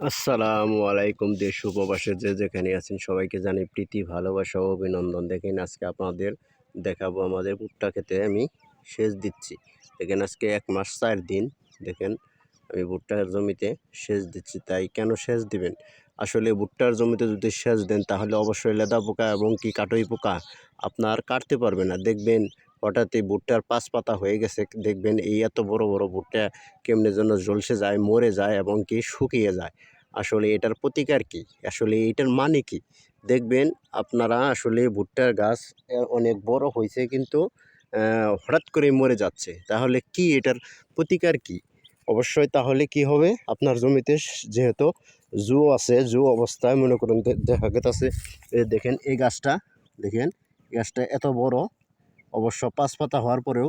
আসসালামু আলাইকুম দেশ উপবাসে যে যেখানে আছেন সবাইকে জানাই প্রীতি, ভালোবাসা ও অভিনন্দন। দেখেন আজকে আপনাদের দেখাবো, আমাদের ভুট্টা খেতে আমি সেচ দিচ্ছি। দেখেন আজকে এক মাস চার দিন, দেখেন আমি ভুট্টার জমিতে সেচ দিচ্ছি। তাই কেন সেচ দিবেন? আসলে ভুট্টার জমিতে যদি সেচ দেন, তাহলে অবশ্যই লেদা পোকা এবং কি কাটই পোকা আপনার কাটতে পারবে না। দেখবেন হঠাৎই ভুট্টার পাঁচ পাতা হয়ে গেছে। দেখবেন এই এত বড় বড় ভুট্টা কেমনে যেন ঝলসে যায়, মরে যায় এবং কি শুকিয়ে যায়। আসলে এটার প্রতিকার কি? আসলে এটার মানে কি? দেখবেন আপনারা আসলে ভুট্টার গাছ অনেক বড় হয়েছে কিন্তু হঠাৎ করে মরে যাচ্ছে। তাহলে কি এটার প্রতিকার কি? অবশ্যই তাহলে কি হবে? আপনার জমিতে যেহেতু জু আছে, জু অবস্থায় মনে করুন দেখা গেছে দেখেন এই গাছটা, দেখেন এই গাছটা এত বড়। অবশ্য পাঁচ পাতা হওয়ার পরেও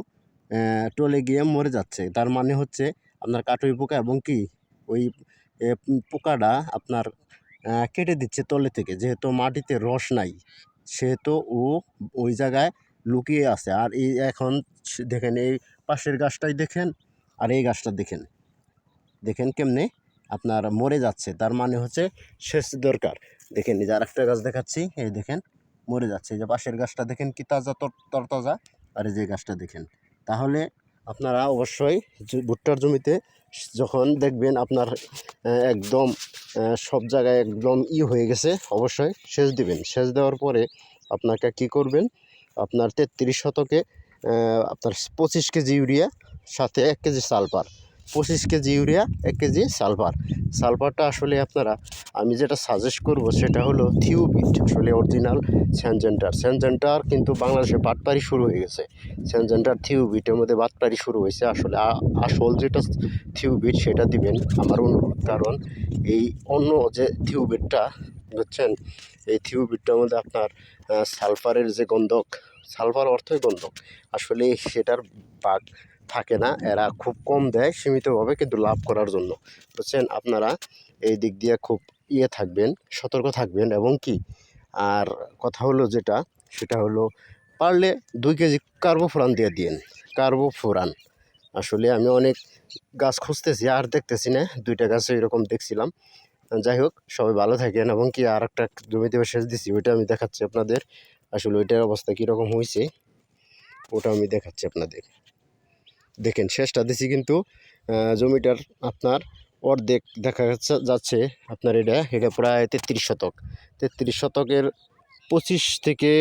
টলে গিয়ে মরে যাচ্ছে। তার মানে হচ্ছে আপনার কাটুই পোকা এবং কি, ওই পোকাটা আপনার কেটে দিচ্ছে তলে থেকে। যেহেতু মাটিতে রস নাই, সেহেতু ও ওই জায়গায় লুকিয়ে আছে। আর এই এখন দেখেন এই পাশের গাছটাই দেখেন, আর এই গাছটা দেখেন। দেখেন কেমনে আপনার মরে যাচ্ছে। তার মানে হচ্ছে সেচ দরকার। দেখেন এই যে আরেকটা গাছ দেখাচ্ছি, এই দেখেন। মরে যাচ্ছে। যে পাশের গাছটা দেখেন কি তাজা তর, তরতাজা। আর যে গাছটা দেখেন। তাহলে আপনারা অবশ্যই ভুট্টার জমিতে যখন দেখবেন আপনার একদম সব জায়গায় একদম ই হয়ে গেছে, অবশ্যই সেচ দিবেন। সেচ দেওয়ার পরে আপনাকে কি করবেন? আপনার তেত্রিশ শতকে আপনার পঁচিশ কেজি ইউরিয়া, সাথে এক কেজি সালফার। পঁচিশ কেজি ইউরিয়া, এক কেজি সালফার। সালফারটা আসলে আপনারা, আমি যেটা সাজেস্ট করব সেটা হলো থিউবিট আসলে অরিজিনাল স্যানজেন্টার স্যানজেন্টার কিন্তু বাংলাদেশে বাটপারি শুরু হয়ে গেছে। স্যানজেন্টার থিউবিটের মধ্যে বাটপারি শুরু হয়েছে। আসলে আসল যেটা থিউবিট সেটা দিবেন আমার অনুরোধ, কারণ এই অন্য যে থিউবিটটা বুঝছেন? এই থিউবিটটার মধ্যে আপনার সালফারের যে গন্ধক, সালফার অর্থই গন্ধক, আসলে সেটার বাগ থাকে না, এরা খুব কম দেয় সীমিতভাবে কিন্তু লাভ করার জন্য। বুঝছেন? আপনারা এই দিক দিয়ে খুব ইয়ে থাকবেন, সতর্ক থাকবেন এবং কি? আর কথা হলো যেটা, সেটা হলো পারলে দুই কেজি কার্বোফোরান দিয়ে দিন। কার্বোফোরান। আসলে আমি অনেক গাছ খুঁজতেছি, আর দেখতেছি না, দুইটা গাছ এরকম দেখছিলাম। যাই হোক, সবাই ভালো থাকেন এবং কি আর একটা জমিতে সেচ দিচ্ছি ওইটা আমি দেখাচ্ছি আপনাদের। আসলে ওইটার অবস্থা কীরকম হয়েছে ওটা আমি দেখাচ্ছি আপনাদের। দেখেন শেষটা দিছি কিন্তু জমিটার আপনার অর্ধেক দেখা যাচ্ছে আপনার এটা এটা প্রায় তেত্রিশ শতক। তেত্রিশ শতকের পঁচিশ থেকে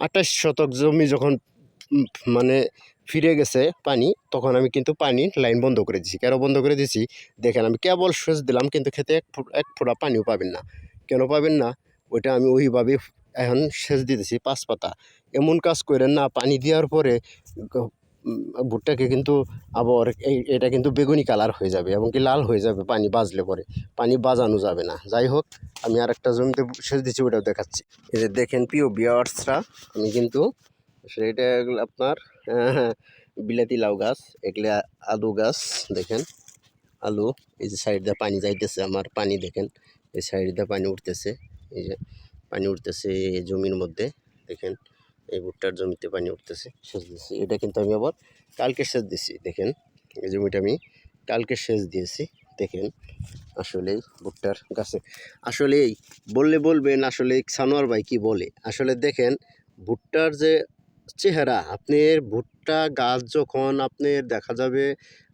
আঠাশ শতক জমি যখন মানে ফিরে গেছে পানি, তখন আমি কিন্তু পানি লাইন বন্ধ করে দিছি। কেন বন্ধ করে দিছি? দেখেন আমি কেবল সেচ দিলাম কিন্তু খেতে এক ফোঁটা এক ফোঁটা পানিও পাবেন না। কেন পাবেন না? ওইটা আমি ওইভাবে এখন সেচ দিতেছি পাঁচ পাতা। এমন কাজ করেন না, পানি দেওয়ার পরে ভুট্টাকে কিন্তু আবার এই, এটা কিন্তু বেগুনি কালার হয়ে যাবে এবং কি লাল হয়ে যাবে পানি বাজলে পরে। পানি বাজানো যাবে না। যাই হোক, আমি আর একটা জমিতে সেচ দিচ্ছি, ওটাও দেখাচ্ছি। এই যে দেখেন পিও বিয়ার্সরা আমি কিন্তু সেটা আপনার, বিলাতি লাউ গাছ, এগুলা আলু গাছ, দেখেন, আলু, এই যে সাইড দিয়ে পানি যাইতেছে, আমার পানি দেখেন, এই সাইড দিয়ে পানি উঠতেছে, এই যে পানি উঠতেছে জমির মধ্যে, দেখেন। এই ভুট্টার জমিতে পানি উঠতেছে, সেচ দিচ্ছি এটা কিন্তু আমি আবার কালকে সেচ দিছি, দেখেন। এই জমিটা আমি কালকে সেচ দিয়েছি, দেখেন আসলে ভুট্টার গাছে। আসলেই বললে বলবেন, আসলে সানোয়ার ভাই কি বলে? আসলে দেখেন, ভুট্টার যে চেহারা, আপনার ভুট্টা গাছ যখন আপনার দেখা যাবে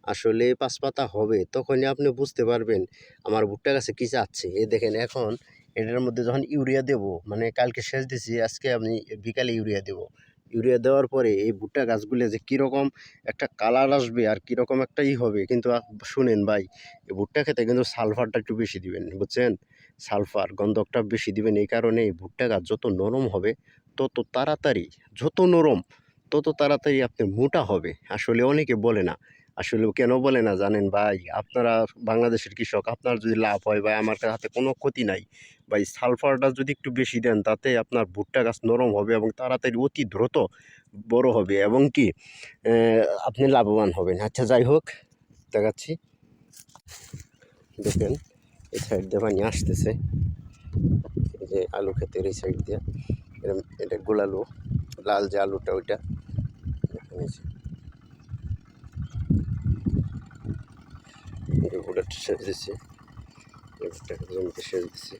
আসলে পাঁচ পাতা হবে, তখনই আপনি বুঝতে পারবেন, আমার ভুট্টা গাছে কী চাচ্ছে এ দেখেন, এখন এটার মধ্যে যখন ইউরিয়া দেব মানে কালকে সেচ দিছি, আজকে আমি বিকালে ইউরিয়া দেব। ইউরিয়া দেওয়ার পরে এই ভুট্টা গাছগুলো যে কীরকম একটা কালার আসবে আর কীরকম একটা ই হবে, কিন্তু শুনেন ভাই, এই ভুট্টা খেতে কিন্তু সালফারটা একটু বেশি দিবেন, বুঝছেন? সালফার গন্ধকটা বেশি দিবেন, এই কারণে এই ভুট্টা গাছ যত নরম হবে, তত তাড়াতাড়ি, যত নরম, তত তাড়াতাড়ি আপনি মোটা হবে। আসলে অনেকে বলে না আসলে কেন বলে না জানেন ভাই? আপনারা বাংলাদেশের কৃষক, আপনার যদি লাভ হয় ভাই, আমার হাতে কোনো ক্ষতি নাই। ভাই, সালফারটা যদি একটু বেশি দেন, তাতে আপনার ভুট্টা গাছ নরম হবে এবং তাড়াতাড়ি অতি দ্রুত বড় হবে এবং কি আপনি লাভবান হবেন। আচ্ছা যাই হোক, দেখাচ্ছি। দেখেন, এই সাইড দিয়ে পানি আসতেছে। এই যে আলু ক্ষেতের এই সাইড দিয়ে। এটা গোল আলু, লাল যে আলুটা, ওইটা। যে ওটা সেচ দিচ্ছি জমিতে সেচ দিচ্ছি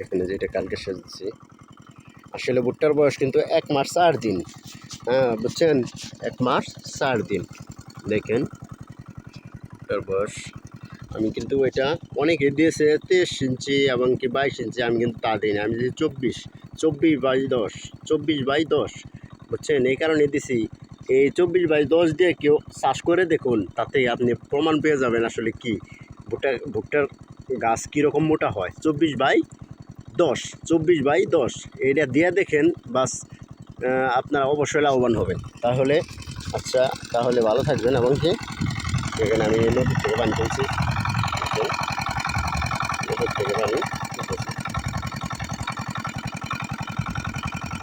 এখানে যেটা কালকে সেচ দিচ্ছি আসলে ভুট্টার বয়স কিন্তু এক মাস চার দিন। হ্যাঁ বুঝছেন? এক মাস চার দিন। দেখেন, ভুট্টার বয়স। আমি কিন্তু এটা অনেকে দিয়েছে তেইশ ইঞ্চি এবং কি বাইশ ইঞ্চি, আমি কিন্তু তা দিই না আমি দিয়েছি চব্বিশ। চব্বিশ বাই দশ, চব্বিশ বাই দশ বুঝছেন? এই কারণে দিছি। এই চব্বিশ বাই দশ দিয়ে কেউ চাষ করে দেখুন, তাতে আপনি প্রমাণ পেয়ে যাবেন আসলে কি। ভুট্টা ভুট্টার গাছ কীরকম মোটা হয়। চব্বিশ বাই দশ, চব্বিশ বাই দশ এটা দিয়ে দেখেন, বাস আপনারা অবশ্যই লাভবান হবেন। তাহলে আচ্ছা তাহলে ভালো থাকবেন, এবং কি? এখানে আমি নদীর থেকে পানি তুলছি। নদীর থেকে পানি